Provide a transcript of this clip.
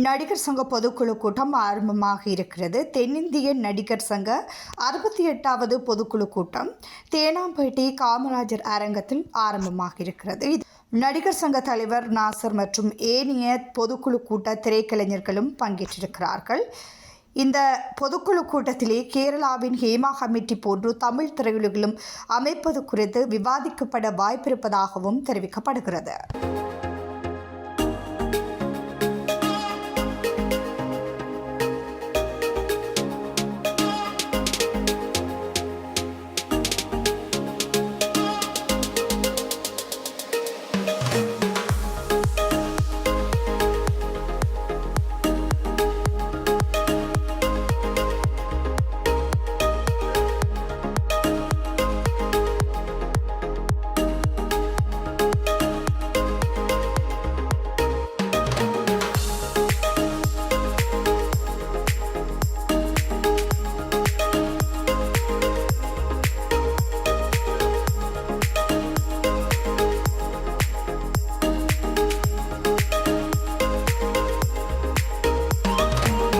நடிகர் சங்க பொதுக்குழு கூட்டம் ஆரம்பமாக இருக்கிறது. தென்னிந்திய நடிகர் சங்க அறுபத்தி எட்டாவது பொதுக்குழு கூட்டம் தேனாம்பேட்டை காமராஜர் அரங்கத்தில் ஆரம்பமாக இருக்கிறது. நடிகர் சங்க தலைவர் நாசர் மற்றும் ஏனைய பொதுக்குழு கூட்ட திரைக்கலைஞர்களும் பங்கேற்றிருக்கிறார்கள். இந்த பொதுக்குழு கூட்டத்திலே கேரளாவின் ஹேமா கமிட்டி போன்று தமிழ் திரையுலகிலும் அமைப்பது குறித்து விவாதிக்கப்பட வாய்ப்பிருப்பதாகவும் தெரிவிக்கப்படுகிறது.